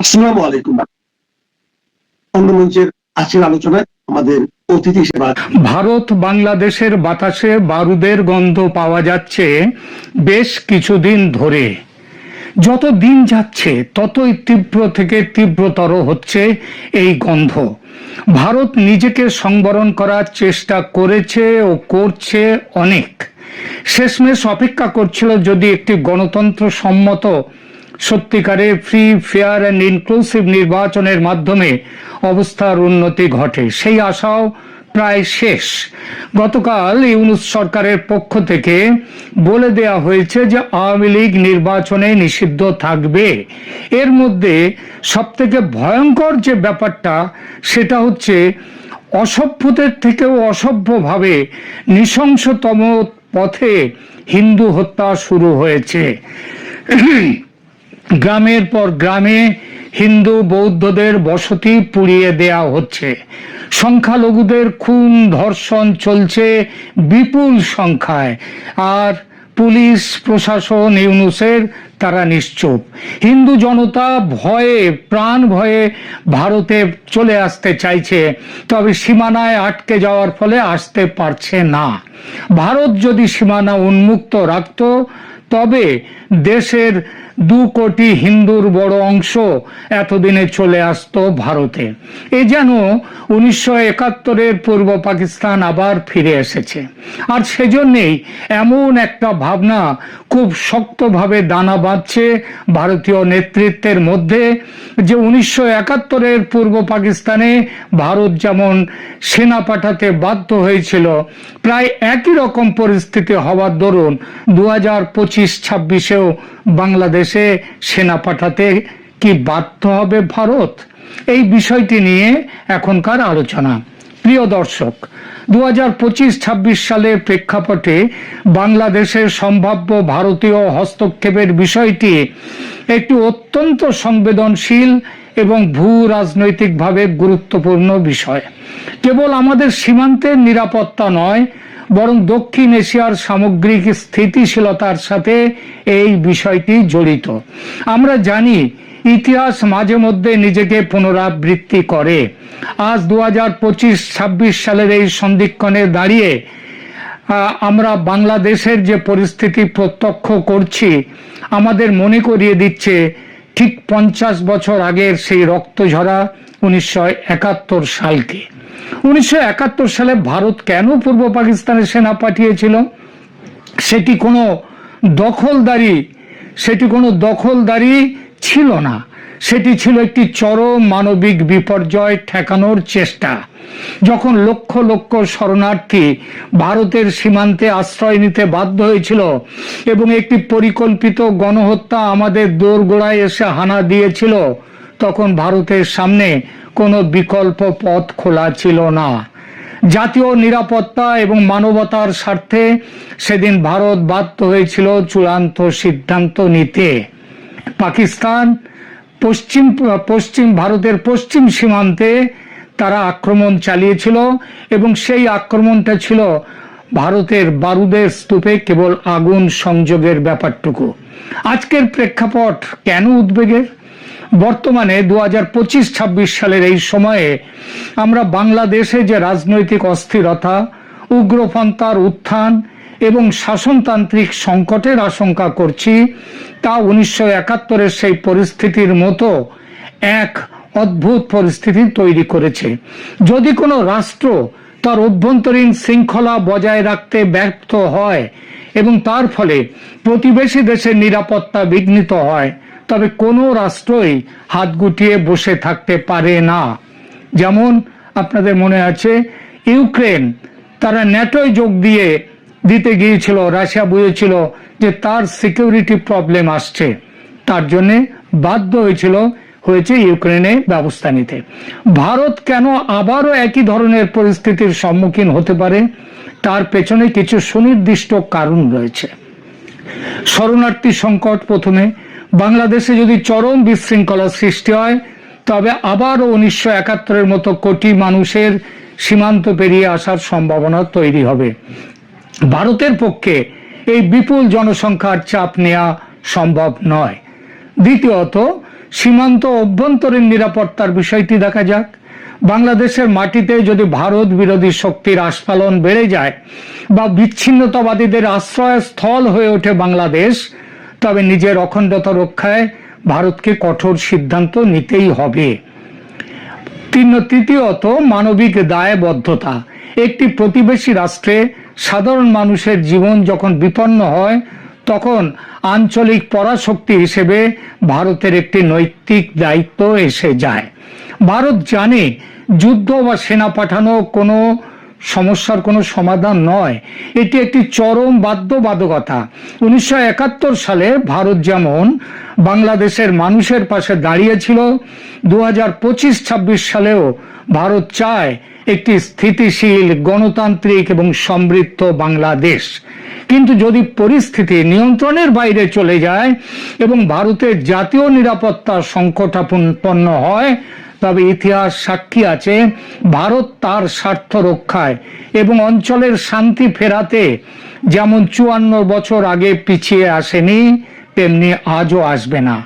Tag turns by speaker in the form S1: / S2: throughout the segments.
S1: আসসালামু আলাইকুম। অন্য মঞ্চের আজকের আলোচনায় আমাদের অতিথি
S2: ভারত বাংলাদেশের বাতাসে বারুদের গন্ধ পাওয়া যাচ্ছে বেশ কিছুদিন ধরে। যত দিন যাচ্ছে, ততই তীব্র থেকে তীব্রতর হচ্ছে এই গন্ধ। ভারত নিজেকে সংবরণ করার চেষ্টা করেছে ও করছে অনেক। শেষমেশ অপেক্ষা করছিল যদি একটি গণতন্ত্র সম্মত সত্যিকারের ফ্রি ফেয়ার অ্যান্ড ইনক্লুসিভ নির্বাচনের মাধ্যমে অবস্থার উন্নতি ঘটে। সেই আশাও প্রায় শেষ। গতকাল ইউনুস সরকারের পক্ষ থেকে বলে দেয়া হয়েছে যে আওয়ামী লীগ নির্বাচনে নিষিদ্ধ থাকবে। এর মধ্যে সবথেকে ভয়ঙ্কর যে ব্যাপারটা, সেটা হচ্ছে অসভ্যদের থেকেও অসভ্যভাবে নৃশংসতম পথে হিন্দু হত্যা শুরু হয়েছে। গ্রামের পর গ্রামে হিন্দু বৌদ্ধদের বসতি পুড়িয়ে দেয়া হচ্ছে। সংখ্যালঘুদের খুন, ধর্ষণ চলছে বিপুল সংখ্যায়। আর পুলিশ, প্রশাসন, ইউনুসের তারা নিশ্চুপ। হিন্দু জনতা ভয়ে, প্রাণ ভয়ে ভারতে চলে আসতে চাইছে, তবে সীমানায় আটকে যাওয়ার ফলে আসতে পারছে না। ভারত যদি সীমানা উন্মুক্ত রাখত, তবে দেশের দু কোটি হিন্দুর বড় অংশ এতদিনে চলে আসতো ভারতে। এ যেন উনিশশো একাত্তরের পূর্ব পাকিস্তান আবার ফিরে এসেছে। আর সেজন্যেই এমন একটা ভাবনা খুব শক্তভাবে দানা বাঁধছে ভারতীয় নেতৃত্বের মধ্যে যে উনিশশো একাত্তরের পূর্ব পাকিস্তানে ভারত যেমন সেনা পাঠাতে বাধ্য হয়েছিল, প্রায় একই রকম পরিস্থিতি হওয়ার দরুন দু হাজার পঁচিশ ছাব্বিশেও বাংলাদেশে সেনা পাঠাতে কি বাধ্য হবে ভারত? এই বিষয়টি নিয়ে এখনকার আলোচনা। প্রিয় দর্শক দু হাজার পঁচিশ ছাব্বিশ সালের প্রেক্ষাপটে বাংলাদেশের সম্ভাব্য ভারতীয় হস্তক্ষেপের বিষয়টি একটি অত্যন্ত সংবেদনশীল এবং ভূ রাজনৈতিকভাবে গুরুত্বপূর্ণ বিষয়। কেবল আমাদের সীমান্তের নিরাপত্তা নয়, বরং দক্ষিণ এশিয়ার সামগ্রিক স্থিতিশীলতার সাথে এই বিষয়টি জড়িত। আমরা জানি ইতিহাস মাঝে মধ্যে নিজেকে পুনরাবৃত্তি করে। আজ দু হাজার পঁচিশ, ছাব্বিশ সালের এই সন্ধিক্ষণে দাঁড়িয়ে আমরা বাংলাদেশের যে পরিস্থিতি প্রত্যক্ষ করছি, আমাদের মনে করিয়ে দিচ্ছে, ঠিক পঞ্চাশ বছর আগের সেই রক্তঝরা উনিশশো একাত্তর সালকে। উনিশশো একাত্তর সালে ভারত কেন পূর্ব পাকিস্তানে সেনা পাঠিয়েছিল? সেটি কোনো দখলদারি, সেটি কোনো দখলদারি ছিল না। সেটি ছিল একটি চরম মানবিক বিপর্যয় ঠেকানোর চেষ্টা। যখন লক্ষ লক্ষ শরণার্থী ভারতের সীমান্তে আশ্রয় নিতে বাধ্য হয়েছিল এবং একটি পরিকল্পিত গণহত্যা আমাদের দোরগোড়ায় এসে হানা দিয়েছিল, তখন ভারতের সামনে কোনো বিকল্প পথ খোলা ছিল না। জাতীয় নিরাপত্তা এবং মানবতার স্বার্থে সেদিন ভারত বাধ্য হয়েছিল চূড়ান্ত সিদ্ধান্ত নিতে। পাকিস্তান, পশ্চিম পশ্চিম ভারতের পশ্চিম সীমান্তে তারা আক্রমণ চালিয়েছিল এবং সেই আক্রমণটা ছিল ভারতের বারুদের স্তূপে কেবল আগুন সংযোগের ব্যাপারটুকু। আজকের প্রেক্ষাপট কেন উদ্বেগের? বর্তমানে দু হাজার পঁচিশ, ছাব্বিশ সালের এই সময়ে আমরা বাংলাদেশে যে রাজনৈতিক অস্থিরতা, উগ্রপন্থার উত্থান এবং শাসনতান্ত্রিক সংকটের আশঙ্কা করছি, তা উনিশশো একাত্তরের সেই পরিস্থিতির মতো এক অদ্ভুত পরিস্থিতি তৈরি করেছে। যদি কোনো রাষ্ট্র তার অভ্যন্তরীণ শৃঙ্খলা বজায় রাখতে ব্যর্থ হয় এবং তার ফলে প্রতিবেশী দেশের নিরাপত্তা বিঘ্নিত হয়, তবে কোনো রাষ্ট্রই হাত গুটিয়ে বসে থাকতে পারে না। যেমন আপনাদের মনে আছে, ইউক্রেন, তারা ন্যাটোয় যোগ দিয়ে দিতে গিয়েছিল, রাশিয়া বুঝেছিল যে তার সিকিউরিটি প্রবলেম আসছে। তার জন্যে বাধ্য হয়েছিল, হয়েছে ইউক্রেনে ব্যবস্থা নিতে। ভারত কেন আবারও একই ধরনের পরিস্থিতির সম্মুখীন হতে পারে? তার পেছনে কিছু সুনির্দিষ্ট কারণ রয়েছে। শরণার্থী সংকট প্রথমে। বাংলাদেশে যদি চরম বিশৃঙ্খলা সৃষ্টি হয়, তবে আবারও উনিশশো একাত্তরের মতো কোটি মানুষের সীমান্ত পেরিয়ে আসার সম্ভাবনা তৈরি হবে। ভারতের পক্ষে এই বিপুল জনসংখ্যার চাপ নেওয়া সম্ভব নয়। দ্বিতীয়ত, সীমান্ত অভ্যন্তরীণ নিরাপত্তার বিষয়টি দেখা যাক। বাংলাদেশের মাটিতে যদি ভারত বিরোধী শক্তির আস্ফালন বেড়ে যায় বা বিচ্ছিন্নতাবাদীদের আশ্রয়স্থল হয়ে ওঠে বাংলাদেশ, তবে নিজের অখণ্ডতা রক্ষায় ভারতকে কঠোর সিদ্ধান্ত নিতেই হবে। তৃতীয়ত, মানবিক দায়বদ্ধতা। একটি প্রতিবেশী রাষ্ট্রে সাধারণ মানুষের জীবন যখন বিপন্ন হয়, তখন আঞ্চলিক পরাশক্তি হিসেবে ভারতের একটি নৈতিক দায়িত্ব এসে যায়। ভারত জানে যুদ্ধ বা সেনা পাঠানো কোনো সমস্যার কোনো সমাধান নয়। এটি একটি চরম বাধ্যবাধকতা। উনিশশো একাত্তর সালে ভারত যেমন বাংলাদেশের মানুষের পাশে দাঁড়িয়েছিল দু হাজার পঁচিশ ছাব্বিশ সালেও ভারত চায় একটি স্থিতিশীল, গণতান্ত্রিক এবং সমৃদ্ধ বাংলাদেশ। কিন্তু যদি পরিস্থিতি নিয়ন্ত্রণের বাইরে চলে যায় এবং ভারতের জাতীয় নিরাপত্তা সংকটাপন্ন হয় তবে ইতিহাস সাক্ষী আছে, ভারত তার স্বার্থ রক্ষায় এবং অঞ্চলের শান্তি ফেরাতে যেমন চুয়ান্ন বছর আগে পিছিয়ে আসেনি, তেমনি আজও আসবে না।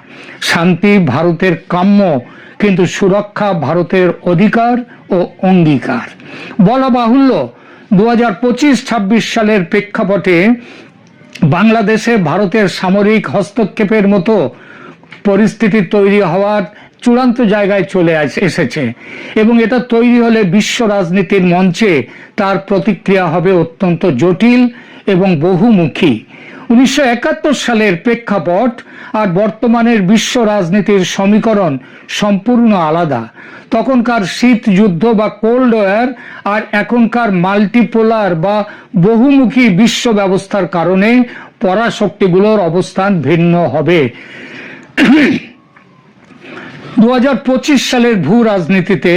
S2: শান্তি ভারতের কাম্য, কিন্তু সুরক্ষা ভারতের অধিকার ও অঙ্গীকার। বলা বাহুল্য দু হাজার পঁচিশ সালের প্রেক্ষাপটে বাংলাদেশে ভারতের সামরিক হস্তক্ষেপের মতো পরিস্থিতি তৈরি হওয়ার চূড়ান্ত জায়গায় চলে এসেছে এবং এটা তৈরি হলে বিশ্ব রাজনীতির মঞ্চে তার প্রতিক্রিয়া হবে অত্যন্ত জটিল এবং বহুমুখী। উনিশশো একাত্তর সালের প্রেক্ষাপট আর বর্তমানের বিশ্ব রাজনীতির সমীকরণ সম্পূর্ণ আলাদা। তখনকার শীত যুদ্ধ বা কোল্ড ওয়ার আর এখনকার মাল্টিপোলার বা বহুমুখী বিশ্ব ব্যবস্থার কারণে পরাশক্তিগুলোর অবস্থান ভিন্ন হবে। দু হাজার পঁচিশ সালের ভূ রাজনীতিতে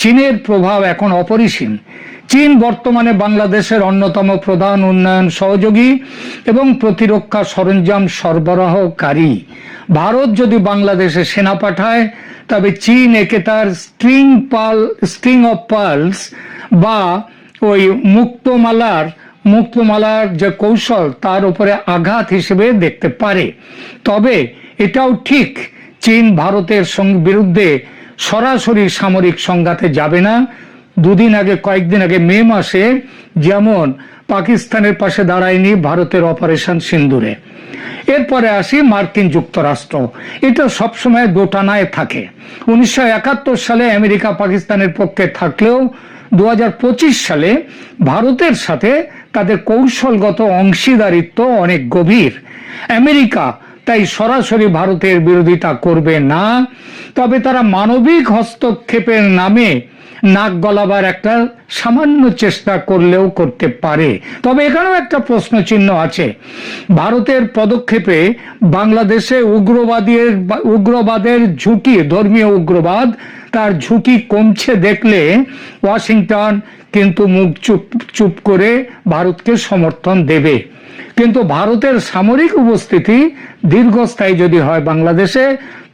S2: চীনের প্রভাব এখন অপরিসীম। চীন বর্তমানে বাংলাদেশের অন্যতম প্রধান উন্নয়ন সহযোগী এবং প্রতিরক্ষা সরঞ্জাম সরবরাহকারী। ভারত যদি বাংলাদেশে সেনা পাঠায়, তবে চীন একে তার string pearl, string of pearls বা ওই মুক্তমালার মুক্তমালার যে কৌশল, তার উপরে আঘাত হিসেবে দেখতে পারে। তবে এটাও ঠিক চীন ভারতের বিরুদ্ধে সরাসরি সামরিক সংঘাতে যাবে না। দুদিন আগে, কয়েকদিন আগে, মে মাসে যেমন পাকিস্তানের পাশে দাঁড়ায়নি ভারতের অপারেশন সিন্দুরে। এরপরে আসি মার্কিন যুক্তরাষ্ট্র। এটা সবসময় দোটানায় থাকে। উনিশশো একাত্তর সালে আমেরিকা পাকিস্তানের পক্ষে থাকলেও দু হাজার পঁচিশ সালে ভারতের সাথে তাদের কৌশলগত অংশীদারিত্ব অনেক গভীর। আমেরিকা তাই সরাসরি ভারতের বিরোধিতা করবে না। তবে তারা মানবিক হস্তক্ষেপের নামে নাক গলাবার একটা সামান্য চেষ্টা করলেও করতে পারে। তবে এখানেও একটা প্রশ্ন চিহ্ন আছে। ভারতের পদক্ষেপে বাংলাদেশে উগ্রবাদীর উগ্রবাদের ঝুঁকি, ধর্মীয় উগ্রবাদ, তার ঝুঁকি কমছে দেখলে ওয়াশিংটন কিন্তু মুখ চুপ চুপ করে ভারতকে সমর্থন দেবে। কিন্তু ভারতের সামরিক উপস্থিতি দীর্ঘস্থায়ী যদি হয় বাংলাদেশে,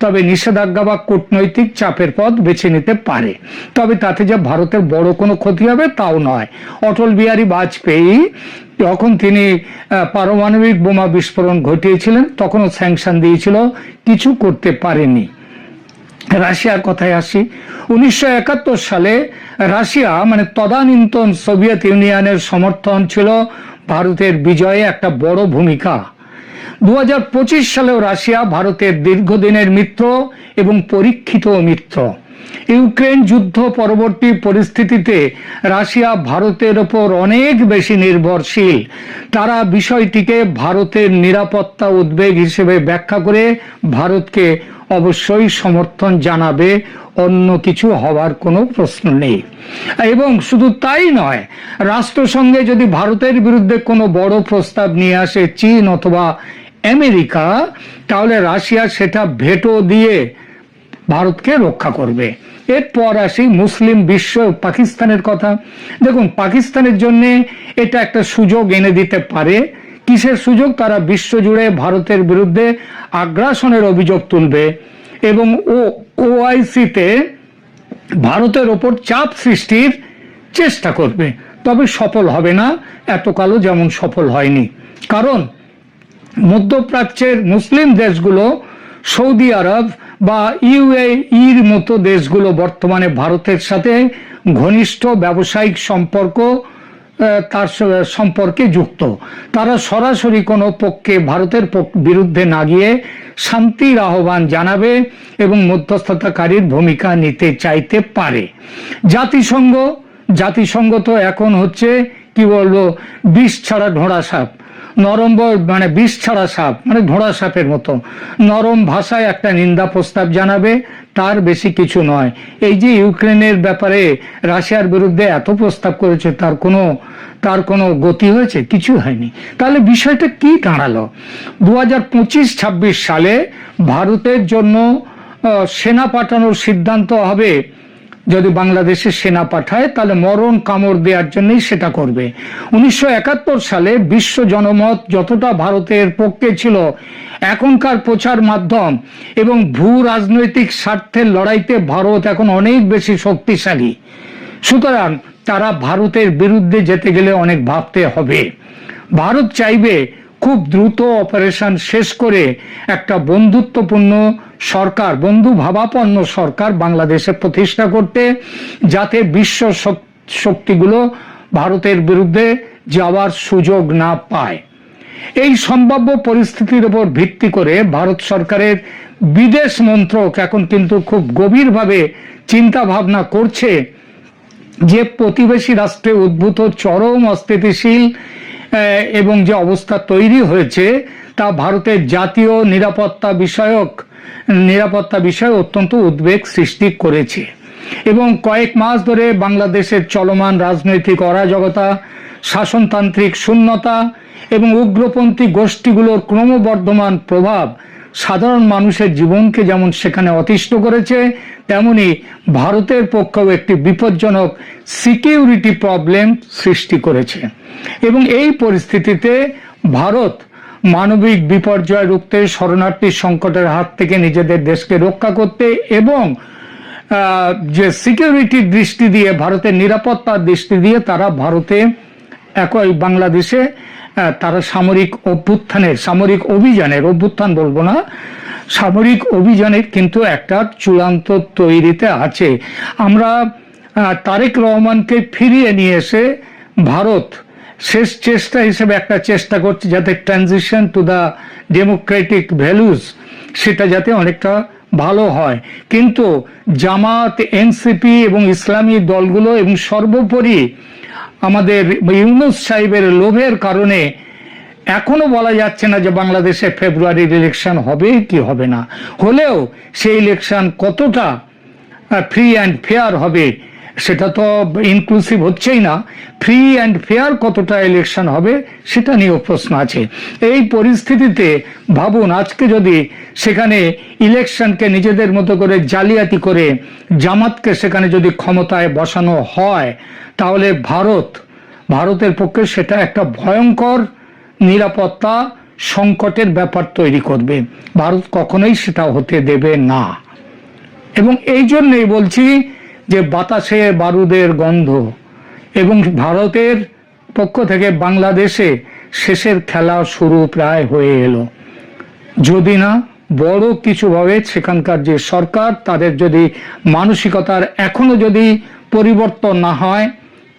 S2: তবে নিষেধাজ্ঞা বা কূটনৈতিক চাপের পথ বেছে নিতে পারে। তবে তাতে যে ভারতের বড় কোনো ক্ষতি হবে তাও নয়। অটল বিহারী বাজপেয়ী যখন তিনি পারমাণবিক বোমা বিস্ফোরণ ঘটিয়েছিলেন, তখনও স্যাংশন দিয়েছিল, কিছু করতে পারেনি। রাশিয়ার কথায় আসি, উনিশশো একাত্তর সালে রাশিয়া মানে তদানীন্তন সোভিয়েত ইউনিয়নের সমর্থন ছিল ভারতের বিজয়ে একটা বড় ভূমিকা। দুহাজার পঁচিশ সালেও রাশিয়া ভারতের দীর্ঘদিনের মিত্র এবং পরীক্ষিত মিত্র। ইউক্রেন যুদ্ধ পরবর্তী পরিস্থিতিতে রাশিয়া ভারতের ওপর অনেক বেশি নির্ভরশীল। তারা বিষয়টিকে ভারতের নিরাপত্তা উদ্বেগ হিসেবে ব্যাখ্যা করে ভারতকে অবশ্যই সমর্থন জানাবে অন্য কিছু হওয়ার কোনো প্রশ্ন নেই। এবং শুধু তাই নয়, রাষ্ট্রসংঘে যদি ভারতের বিরুদ্ধে কোনো বড় প্রস্তাব নিয়ে আসে চীন অথবা আমেরিকা, তাহলে রাশিয়া সেটা ভেটো দিয়ে ভারতকে রক্ষা করবে। এরপর আসি মুসলিম বিশ্ব পাকিস্তানের কথা। দেখুন, পাকিস্তানের জন্য এটা একটা সুযোগ এনে দিতে পারে। কিসের সুযোগ? তারা বিশ্বজুড়ে ভারতের বিরুদ্ধে আগ্রাসনের অভিযোগ তুলবে এবং ও ওআইসিতে ভারতের ওপর চাপ সৃষ্টির চেষ্টা করবে। তবে সফল হবে না, এতকালও যেমন সফল হয়নি। কারণ মধ্যপ্রাচ্যের মুসলিম দেশগুলো, সৌদি আরব বা ইউএইর মতো দেশগুলো বর্তমানে ভারতের সাথে ঘনিষ্ঠ ব্যবসায়িক সম্পর্ক তার সম্পর্কে যুক্ত। তারা সরাসরি কোনো পক্ষে ভারতের বিরুদ্ধে না গিয়ে শান্তির আহ্বান জানাবে এবং মধ্যস্থতাকারীর ভূমিকা নিতে চাইতে পারে। জাতিসংঘ জাতিসংঘ তো এখন হচ্ছে, কি বলব, বিষ ছাড়া ঢোড়া সাপ। নরম মানে বিষ ছাড়া সাপ মানে ঘোড়া সাপের মতো। নরম ভাষায় একটা নিন্দা প্রস্তাব জানাবে, তার বেশি কিছু নয়। এই যে ইউক্রেনের ব্যাপারে রাশিয়ার বিরুদ্ধে এত প্রস্তাব করেছে, তার কোনো তার কোনো গতি হয়েছে? কিছু হয়নি। তাহলে বিষয়টা কি দাঁড়াল? দু হাজার পঁচিশ ছাব্বিশ সালে ভারতের জন্য সেনা পাঠানোর সিদ্ধান্ত হবে যদি বাংলাদেশে সেনা পাঠায়, তাহলে মরণ কামড় দেওয়ার জন্যই সেটা করবে। উনিশশো একাত্তর সালে বিশ্ব জনমত যতটা ভারতের পক্ষে ছিল, এখনকার প্রচার মাধ্যম এবং ভূ রাজনৈতিক স্বার্থের লড়াইতে ভারত এখন অনেক বেশি শক্তিশালী। সুতরাং তারা ভারতের বিরুদ্ধে যেতে গেলে অনেক ভাবতে হবে। ভারত চাইবে খুব দ্রুত অপারেশন শেষ করে একটা বন্ধুত্বপূর্ণ সরকার, বন্ধু ভাবাপন্ন সরকার বাংলাদেশে প্রতিষ্ঠা করতে, যাতে বিশ্ব শক্তিগুলো ভারতের বিরুদ্ধে যাওয়ার সুযোগ না পায়। এই সম্ভাব্য পরিস্থিতির উপর ভিত্তি করে ভারত সরকারের বিদেশ মন্ত্রক এখন কিন্তু খুব গভীরভাবে চিন্তা ভাবনা করছে যে প্রতিবেশী রাষ্ট্রে উদ্ভূত চরম অস্থিতিশীল এবং যে অবস্থা তৈরি হয়েছে তা ভারতের জাতীয় নিরাপত্তা বিষয়ক নিরাপত্তা বিষয়ে অত্যন্ত উদ্বেগ সৃষ্টি করেছে। এবং কয়েক মাস ধরে বাংলাদেশের চলমান রাজনৈতিক অরাজকতা, শাসনতান্ত্রিক শূন্যতা এবং উগ্রপন্থী গোষ্ঠীগুলোর ক্রমবর্ধমান প্রভাব সাধারণ মানুষের জীবনকে যেমন সেখানে অতিষ্ঠ করেছে, তেমনি ভারতের পক্ষেও একটি বিপজ্জনক সিকিউরিটি প্রবলেম সৃষ্টি করেছে। এবং এই পরিস্থিতিতে ভারত মানবিক বিপর্যয় রুখতে শরণার্থী সংকটের হাত থেকে নিজেদের দেশকে রক্ষা করতে এবং যে সিকিউরিটির দৃষ্টি দিয়ে, ভারতের নিরাপত্তার দৃষ্টি দিয়ে তারা ভারতে একই বাংলাদেশে তারা সামরিক অভ্যুত্থানের, সামরিক অভিযানের, অভ্যুত্থান বলব না, সামরিক অভিযানের কিন্তু একটা চূড়ান্ত তৈরিতে আছে। আমরা তারেক রহমানকে ফিরিয়ে নিয়ে এসে ভারত শেষ চেষ্টা হিসেবে একটা চেষ্টা করছে যাতে transition to the democratic values সেটা যাতে অনেকটা ভালো হয়। কিন্তু জামাত, এনসিপি এবং ইসলামী দলগুলো এবং সর্বোপরি আমাদের ইউনুস সাহেবের লোভের কারণে এখনও বলা যাচ্ছে না যে বাংলাদেশে ফেব্রুয়ারির ইলেকশন হবে কি হবে না। হলেও সেই ইলেকশন কতটা ফ্রি অ্যান্ড ফেয়ার হবে সেটা তো ইনক্লুসিভ হচ্ছেই না। ফ্রি অ্যান্ড ফেয়ার কতটা ইলেকশন হবে সেটা নিয়েও প্রশ্ন আছে। এই পরিস্থিতিতে ভাবুন, আজকে যদি সেখানে ইলেকশনকে নিজেদের মতো করে জালিয়াতি করে জামাতকে সেখানে যদি ক্ষমতায় বসানো হয়, তাহলে ভারত, ভারতের পক্ষে সেটা একটা ভয়ঙ্কর নিরাপত্তা সংকটের ব্যাপার তৈরি করবে। ভারত কখনোই সেটা হতে দেবে না। এবং এই জন্যই বলছি যে বাতাসে বারুদের গন্ধ এবং ভারতের পক্ষ থেকে বাংলাদেশে শেষের খেলা শুরু প্রায় হয়ে এলো। যদি না, বড় কিছুভাবে সেখানকার যে সরকার, তাদের যদি মানসিকতার এখনও যদি পরিবর্তন না হয়,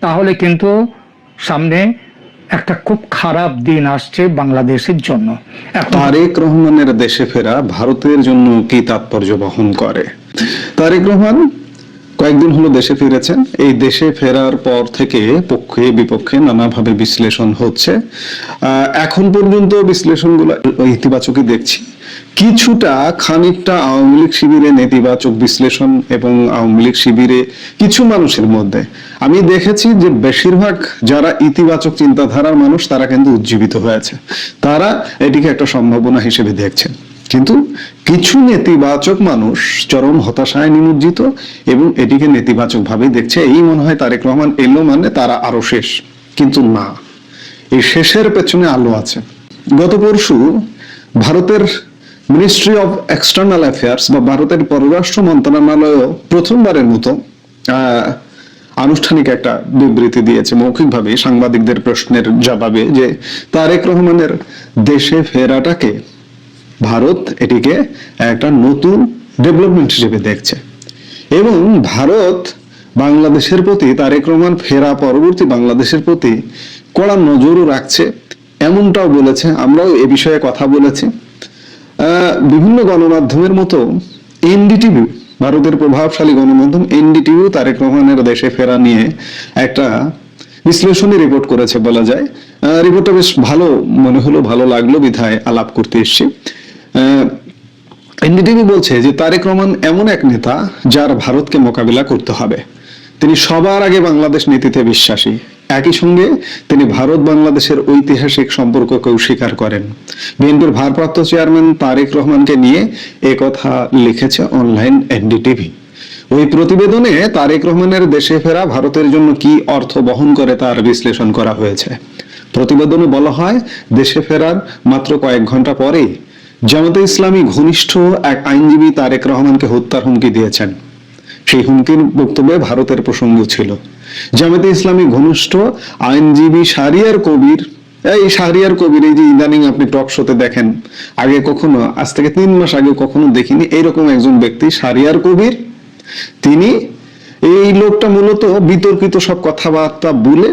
S2: তাহলে কিন্তু সামনে একটা খুব খারাপ দিন আসছে বাংলাদেশের জন্য।
S3: তারেক রহমানের দেশে ফেরা ভারতের জন্য কি তাৎপর্য বহন করে? তারেক রহমান কয়েকদিন হলো দেশে ফিরেছেন। এই দেশে ফেরার পর থেকে পক্ষে বিপক্ষে নানাভাবে বিশ্লেষণ হচ্ছে। এখন পর্যন্ত বিশ্লেষণগুলো ইতিবাচকই দেখছি। কিছুটা খানিকটা আওয়ামী লীগ শিবিরে নেতিবাচক বিশ্লেষণ এবং আওয়ামী লীগ শিবিরে কিছু মানুষের মধ্যে। আমি দেখেছি যে বেশিরভাগ যারা ইতিবাচক চিন্তাধারার মানুষ, তারা কিন্তু উজ্জীবিত হয়েছে তারা এটিকে একটা সম্ভাবনা হিসেবে দেখছেন। কিন্তু কিছু নেতিবাচক মানুষ চরম হতাশায় নিমজ্জিত এবং এটিকে নেতিবাচক ভাবে দেখছে। এই মনে হয় তারেক রহমান এলো মানে তারা আরও শেষ, কিন্তু না। এই শেষের পেছনে আলো আছে। গত পরশু ভারতের মিনিস্ট্রি অফ এক্সটার্নাল অ্যাফেয়ার্স বা ভারতের পররাষ্ট্র মন্ত্রণালয় প্রথমবারের মতো আনুষ্ঠানিক একটা বিবৃতি দিয়েছে মৌখিকভাবে সাংবাদিকদের প্রশ্নের জবাবে যে তারেক রহমানের দেশে ফেরাটাকে ভারত এটিকে একটা নতুন ডেভেলপমেন্ট হিসেবে দেখছে। এবং ভারত বাংলাদেশের প্রতি তারেক রহমান ফেরা পরবর্তী বাংলাদেশের প্রতি কড়া নজরও রাখছে, এমনটাও বলেছে। আমরাও এ বিষয়ে কথা বলেছি। বিভিন্ন গণমাধ্যমের মতো এনডিটিভি, ভারতের প্রভাবশালী গণমাধ্যম এনডিটিভিও তারেক রহমানের দেশে ফেরা নিয়ে একটা বিশ্লেষণী রিপোর্ট করেছে বলা যায়। রিপোর্টটা বেশ ভালো মনে হলো, ভালো লাগল, বিধায় আলাপ করতে এসছি। এনডিটিভি বলছে যে তারেক রহমান এমন এক নেতা যার ভারতকে মোকাবিলা করতে হবে। তিনি সবার আগে বাংলাদেশ নীতিতে বিশ্বাসী। একই সঙ্গে তিনি ভারত বাংলাদেশের ঐতিহাসিক সম্পর্ককেও স্বীকার করেন। বিএনপির ভারপ্রাপ্ত চেয়ারম্যান তারেক রহমানকে নিয়ে কথা লিখেছে অনলাইন এনডিটিভি। ওই প্রতিবেদনে তারেক রহমানের দেশে ফেরা ভারতের জন্য কি অর্থ বহন করে তার বিশ্লেষণ করা হয়েছে। প্রতিবেদনে বলা হয়, দেশে ফেরার মাত্র কয়েক ঘণ্টা পরেই জামাতে ইসলামী ঘনিষ্ঠ এক আইনজীবী তারেক রহমানকে হত্যার হুমকি দিয়েছেন। সেই হুমকির বক্তব্যে ভারতের প্রসঙ্গ ছিল। জামাতে ইসলামী ঘনিষ্ঠ আইনজীবী শাহরিয়ার কবির, এই শাহরিয়ার কবির, এই যে ইদানিং আপনি টক শোতে দেখেন, আগে কখনো, আজ থেকে তিন মাস আগে কখনো দেখিনি, এইরকম একজন ব্যক্তি শাহরিয়ার কবির। তিনি এই লোকটা মূলত বিতর্কিত সব কথাবার্তা বলে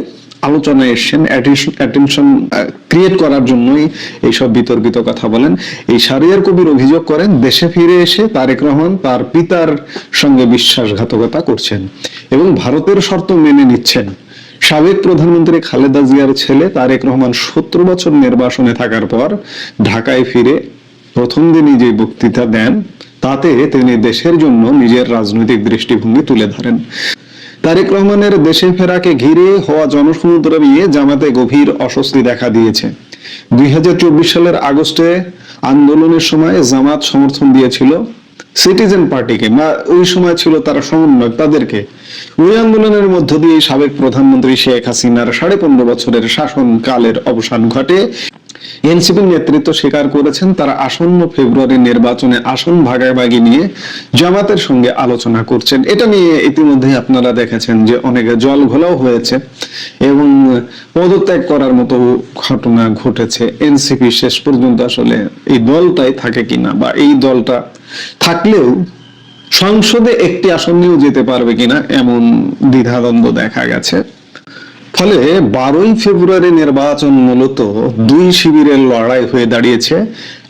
S3: আলোচনায় এসছেন অ্যাটেনশন ক্রিয়েট করার জন্যই এইসব বিতর্কিত কথা বলেন। এই সারিয়ার কবির অভিযোগ করেন, দেশে ফিরে এসে তারেক রহমান তার পিতার সঙ্গে বিশ্বাসঘাতকতা করছেন এবং ভারতের শর্ত মেনে নিচ্ছেন। সাবেক প্রধানমন্ত্রী খালেদা জিয়ার ছেলে তারেক রহমান সত্তর বছর নির্বাসনে থাকার পর ঢাকায় ফিরে প্রথম দিনই যে বক্তৃতা দেন, তাতে তিনি দেশের জন্য নিজের রাজনৈতিক দৃষ্টিভঙ্গি তুলে ধরেন। তারেক রহমানের দেশে ফেরাকে ঘিরে হওয়া জনসমুদ্র নিয়ে জামাতে গভীর অস্বস্তি দেখা দিয়েছে। দুই সালের আগস্টে আন্দোলনের সময় জামাত সমর্থন দিয়েছিল সিটিজেন পার্টিকে বা ওই সময় ছিল তারা সমন্বয় তাদেরকে। ওই আন্দোলনের মধ্য দিয়ে সাবেক প্রধানমন্ত্রী শেখ হাসিনার সাড়ে পনেরো বছরের শাসনকালের অবসান ঘটে। এনসিপির নেতৃত্ব স্বীকার করেছেন তারা আসন্ন ফেব্রুয়ারি নির্বাচনে আসন ভাগাভাগি নিয়ে জামাতের সঙ্গে আলোচনা করছেন। এটা নিয়ে ইতিমধ্যে আপনারা দেখেছেন যে অনেক জল ঘোলাও হয়েছে এবং পদত্যাগ করার মতো ঘটনা ঘটেছে। এনসিপি শেষ পর্যন্ত আসলে এই দলটাই থাকে কিনা বা এই দলটা থাকলেও সংসদে একটি আসন নিয়েও যেতে পারবে কিনা এমন দ্বিধাদ্বন্দ্ব দেখা গেছে। ফলে বারোই ফেব্রুয়ারি নির্বাচন মূলত দুই শিবিরের লড়াই হয়ে দাঁড়িয়েছে,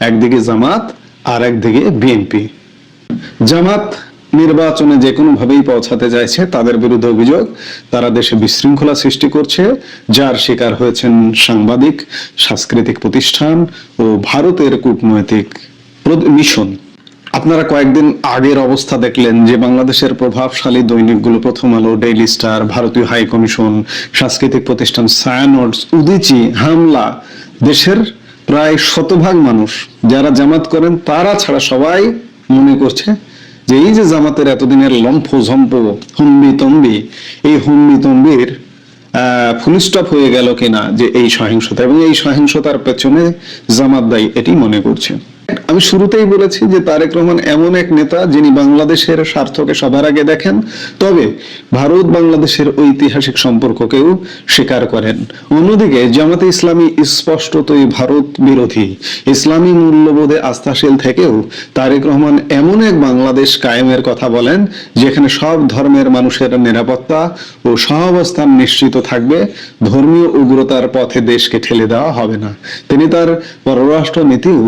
S3: একদিকে জামাত আর একদিকে বিএনপি। জামাত নির্বাচনে যে কোনো ভাবেই পৌঁছাতে চাইছে তাদের বিরুদ্ধে অভিযোগ, তারা দেশে বিশৃঙ্খলা সৃষ্টি করছে, যার শিকার হয়েছেন সাংবাদিক, সাংস্কৃতিক প্রতিষ্ঠান ও ভারতের কূটনৈতিক মিশন। আপনারা কয়েকদিন আগের অবস্থা দেখলেন যে বাংলাদেশের প্রভাবশালী দৈনিকগুলো প্রথম আলো ডেইলি স্টার ভারতীয় হাই কমিশন সাংস্কৃতিক প্রতিষ্ঠান সায়ানটস উদিচি, হামলা, দেশের প্রায় শতভাগ মানুষ যারা জামাত করেন, তারা ছাড়া সবাই মনে করছে যে এই যে জামাতের এতদিনের লম্ফ ঝম্প হুম্বি তম্বি এই হুম্বি তম্বির ফুল স্টপ হয়ে গেল কিনা যে এই সহিংসতা এবং এই সহিংসতার পেছনে জামাত দায়ী এটি মনে করছে। আমি শুরুতেই বলেছি যে তারেক রহমান এমন এক নেতা যিনি বাংলাদেশের স্বার্থকে সবার আগে দেখেন, তবে ভারত বাংলাদেশের ঐতিহাসিক সম্পর্ককেও স্বীকার করেন। অন্যদিকে জামাতে ইসলামী স্পষ্টতই ভারত বিরোধী। ইসলামী মূল্যবোধে আস্থাশীল থেকেও তারেক রহমান এমন এক বাংলাদেশ কায়েমের কথা বলেন, যেখানে সব ধর্মের মানুষের নিরাপত্তা ও সহাবস্থান নিশ্চিত থাকবে, ধর্মীয় উগ্রতার পথে দেশকে ঠেলে দেওয়া হবে না। তিনি তার পররাষ্ট্র নীতিও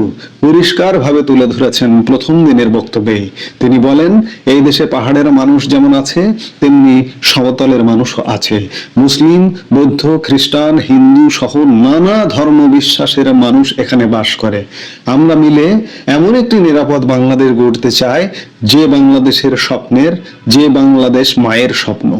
S3: পরিষ্কারভাবে তুলে ধরেছেন প্রথম দিনের বক্তব্যে। তিনি বলেন, এই দেশে পাহাড়ের মানুষ যেমন আছে, তেমনি সমতলের মানুষও আছে। মুসলিম, বৌদ্ধ, খ্রিস্টান, হিন্দু সহ নানা ধর্ম বিশ্বাসের মানুষ এখানে বাস করে। আমরা মিলে এমন একটি নিরাপদ বাংলাদেশ গড়তে চাই, যে বাংলাদেশের স্বপ্নের, যে বাংলাদেশ মায়ের স্বপ্ন।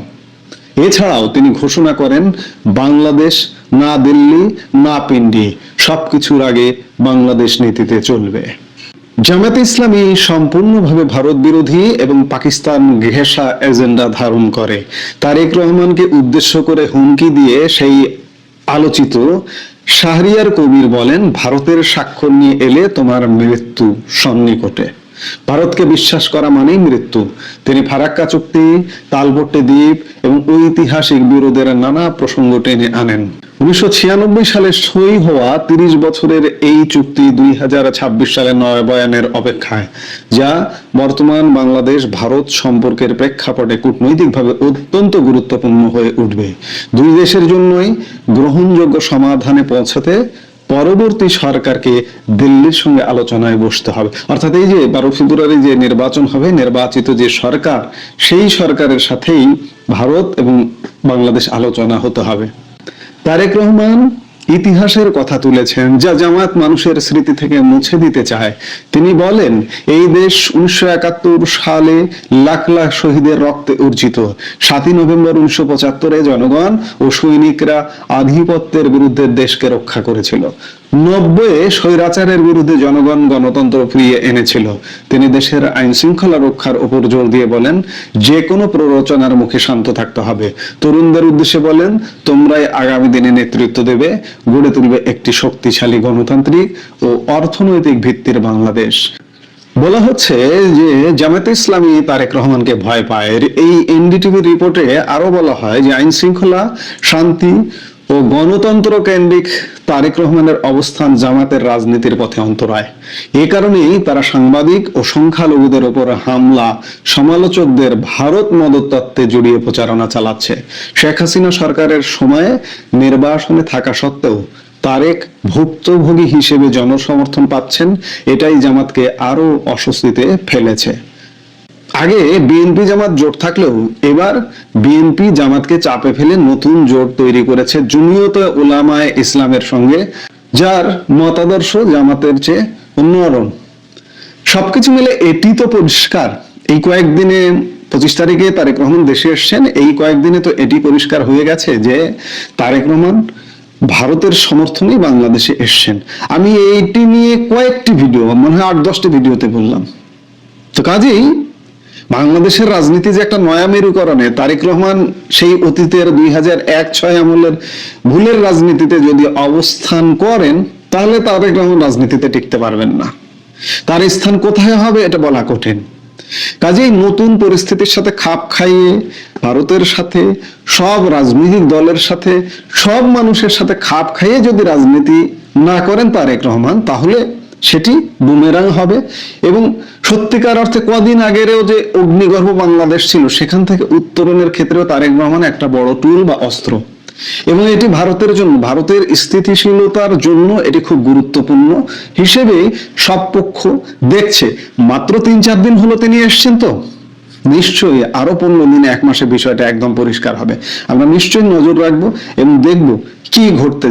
S3: এছাড়াও তিনি ঘোষণা করেন, বাংলাদেশ, না দিল্লি, না পিন্ডি, সবকিছুর আগে বাংলাদেশ নীতিতে চলবে। জামাত ইসলামী সম্পূর্ণভাবে ভারত বিরোধী এবং পাকিস্তান ঘেঁষা এজেন্ডা ধারণ করে। তারেক রহমানকে উদ্দেশ্য করে হুমকি দিয়ে সেই আলোচিত শাহরিয়ার কবির বলেন, ভারতের স্বাক্ষর নিয়ে এলে তোমার মৃত্যু সন্নিকটে। ভারতকে বিশ্বাস করা মানেই মৃত্যু। তিনি ফারাক্কা চুক্তি তালপট্টি দ্বীপ এবং ঐতিহাসিক বিরোধের নানা প্রসঙ্গ টেনে আনেন। উনিশশো সালে সই হওয়া তিরিশ বছরের এই চুক্তি দুই সালে নবায়নের অপেক্ষায়, যা বর্তমান বাংলাদেশ ভারত সম্পর্কের প্রেক্ষাপটে কূটনৈতিকভাবে অত্যন্ত গুরুত্বপূর্ণ হয়ে উঠবে। দুই দেশের জন্যই গ্রহণযোগ্য সমাধানে পৌঁছাতে পরবর্তী সরকারকে দিল্লির সঙ্গে আলোচনায় বসতে হবে। অর্থাৎ এই যে বারো ফেব্রুয়ারি যে নির্বাচন হবে, নির্বাচিত যে সরকার, সেই সরকারের সাথেই ভারত এবং বাংলাদেশ আলোচনা হতে হবে। তারেক রহমান ইতিহাসের কথা তুলেছেন, যা জামাত মানুষের স্মৃতি থেকে মুছে দিতে চায়। তিনি বলেন, এই দেশ উনিশশো একাত্তর সালে লাখ লাখ শহীদের রক্তে অর্জিত সাতই নভেম্বর উনিশশো পঁচাত্তরে জনগণ ও সৈনিকরা আধিপত্যের বিরুদ্ধে দেশকে রক্ষা করেছিল। নব্বই স্বৈরাচারের বিরুদ্ধে জনগণ গণতন্ত্র ফিরিয়ে এনেছিল। তিনি দেশের আইন শৃঙ্খলা রক্ষার উপর জোর দিয়ে বলেন, যে কোনো প্ররোচনার মুখে শান্ত থাকতে হবে। তরুণদের উদ্দেশ্যে বলেন, তোমরাই আগামী দিনে নেতৃত্ব দেবে, গড়ে তুলবে একটি শক্তিশালী গণতান্ত্রিক ও অর্থনৈতিক ভিত্তির বাংলাদেশ। বলা হচ্ছে যে জামাতে ইসলামী তারেক রহমানকে ভয় পায়। এই এনডিটিভি রিপোর্টে আরও বলা হয় যে আইন শৃঙ্খলা শান্তি ও গণতন্ত্র কেন্দ্রিক তারেক রহমানের অবস্থান জামাতের রাজনীতির পথে অন্তরায়। এ কারণেই তারা সাংবাদিক ও সংখ্যালঘুদের উপর হামলা, সমালোচকদের ভারত মদতত্ত্বে জড়িয়ে প্রচারণা চালাচ্ছে। শেখ হাসিনা সরকারের সময়ে নির্বাসনে থাকা সত্ত্বেও তারেক ভুক্তভোগী হিসেবে জনসমর্থন পাচ্ছেন, এটাই জামাতকে আরও অস্বস্তিতে ফেলেছে। আগে বিএনপি জামাত জোট থাকলেও এবার বিএনপি জামাতকে চাপে ফেলে নতুন জোট তৈরি করেছে জুমিয়ত উলামায়ে ইসলামের সঙ্গে, যার মতাদর্শ জামাতের চেয়ে অন্যরকম সবকিছু মিলে এটি তো পরিষ্কার। এই কয়েকদিনে পঁচিশ তারিখে তারেক রহমান দেশে এসছেন। এই কয়েকদিনে তো এটি পরিষ্কার হয়ে গেছে যে তারেক রহমান ভারতের সমর্থনেই বাংলাদেশে এসছেন। আমি এইটি নিয়ে কয়েকটি ভিডিও, মনে হয় আট দশটি ভিডিওতে বললাম। তো কাজেই বাংলাদেশের রাজনীতি যে একটা নয়া মেরুকরণে, তারেক রহমান সেই অতীতের দুই হাজার এক, ছয় আমলের ভুলের রাজনীতিতে যদি অবস্থান করেন, তাহলে তারেক রহমান রাজনীতিতে টিকতে পারবেন না। তার স্থান কোথায় হবে এটা বলা কঠিন। কাজেই নতুন পরিস্থিতির সাথে খাপ খাইয়ে ভারতের সাথে, সব রাজনৈতিক দলের সাথে, সব মানুষের সাথে খাপ খাইয়ে যদি রাজনীতি না করেন তারেক রহমান, তাহলে সেটি বুমেরাং হবে এবং সত্যিকার অর্থে কদিন আগেরও যে অগ্নিগর্ভ বাংলাদেশ ছিল, সেখান থেকে উত্তরণের ক্ষেত্রেও তারেক রহমান একটা বড় টুল বা অস্ত্র। এবং এটি ভারতের জন্য, ভারতের স্থিতিশীলতার জন্য এটি খুব গুরুত্বপূর্ণ। হিসেবে সব পক্ষ দেখছে, মাত্র তিন চার দিন হলো তিনি এসছেন তো? নিশ্চয়ই আরও পনেরো দিনে, এক মাসে বিষয়টা একদম পরিষ্কার হবে। আমরা নিশ্চয়ই নজর রাখব এবং দেখব কি ঘটতে